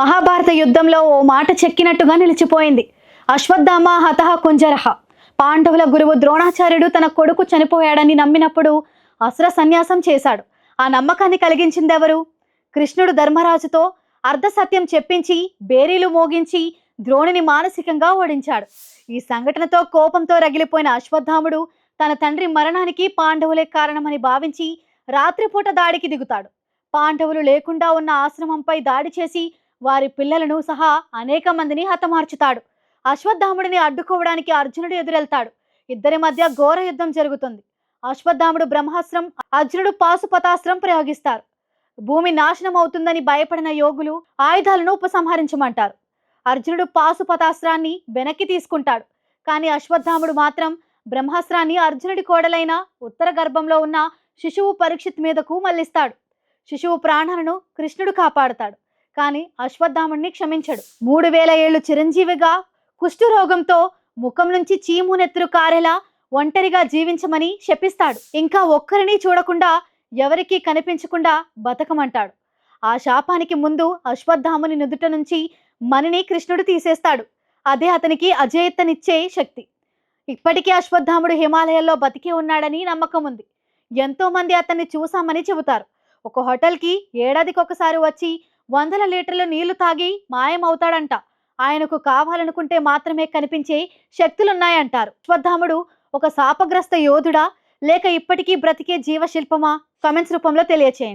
మహాభారత యుద్ధంలో ఓ మాట చెక్కినట్టుగా నిలిచిపోయింది. అశ్వత్థామ హతహ కుంజరహ పాండవుల గురువు ద్రోణాచార్యుడు తన కొడుకు చనిపోయాడని నమ్మినప్పుడు అసుర సన్యాసం చేశాడు. ఆ నమ్మకాన్ని కలిగించిందెవరు? కృష్ణుడు ధర్మరాజుతో అర్ధసత్యం చెప్పించి బేరీలు మోగించి ద్రోణిని మానసికంగా ఓడించాడు. ఈ సంఘటనతో కోపంతో రగిలిపోయిన అశ్వత్థాముడు తన తండ్రి మరణానికి పాండవులే కారణమని భావించి రాత్రిపూట దాడికి దిగుతాడు. పాండవులు లేకుండా ఉన్న ఆశ్రమంపై దాడి చేసి వారి పిల్లలను సహా అనేక మందిని హతమార్చుతాడు. అశ్వత్థాముడిని అడ్డుకోవడానికి అర్జునుడు ఎదురెళ్తాడు. ఇద్దరి మధ్య ఘోర యుద్ధం జరుగుతుంది. అశ్వత్థాముడు బ్రహ్మాస్త్రం అర్జునుడు పాశుపతాస్త్రం ప్రయోగిస్తారు. భూమి నాశనం అవుతుందని భయపడిన యోగులు ఆయుధాలను ఉపసంహరించమంటారు. అర్జునుడు పాశుపతాస్త్రాన్ని వెనక్కి తీసుకుంటాడు. కానీ అశ్వత్థాముడు మాత్రం బ్రహ్మాస్త్రాన్ని అర్జునుడి కోడలైన ఉత్తర గర్భంలో ఉన్న శిశువు పరీక్షిత్ మీదకు మళ్ళిస్తాడు శిశువు ప్రాణాలను కృష్ణుడు కాపాడుతాడు. కానీ అశ్వత్థాముడిని క్షమించడు. మూడు వేల ఏళ్ళు చిరంజీవిగా కుష్ఠరోగంతో ముఖం నుంచి చీము నెత్తురు కారేలా ఒంటరిగా జీవించమని శపిస్తాడు. ఇంకా ఒక్కరిని చూడకుండా ఎవరికీ కనిపించకుండా బతకమంటాడు. ఆ శాపానికి ముందు అశ్వత్థాముని నుదుట నుంచి మణిని కృష్ణుడు తీసేస్తాడు. అదే అతనికి అజేయత్తనిచ్చే శక్తి. ఇప్పటికీ అశ్వత్థాముడు హిమాలయాల్లో బతికి ఉన్నాడని నమ్మకం ఉంది. ఎంతోమంది అతన్ని చూశామని చెబుతారు. ఒక హోటల్కి ఏడాదికి ఒకసారి వచ్చి వందల లీటర్ల నీళ్ళు తాగి మాయమవుతాడంట. ఆయనకు కావాలనుకుంటే మాత్రమే కనిపించే శక్తులున్నాయంటారు. అశ్వత్థాముడు ఒక శాపగ్రస్త యోధుడా లేక ఇప్పటికీ బ్రతికే జీవశిల్పమా? కమెంట్స్ రూపంలో తెలియచేయండి.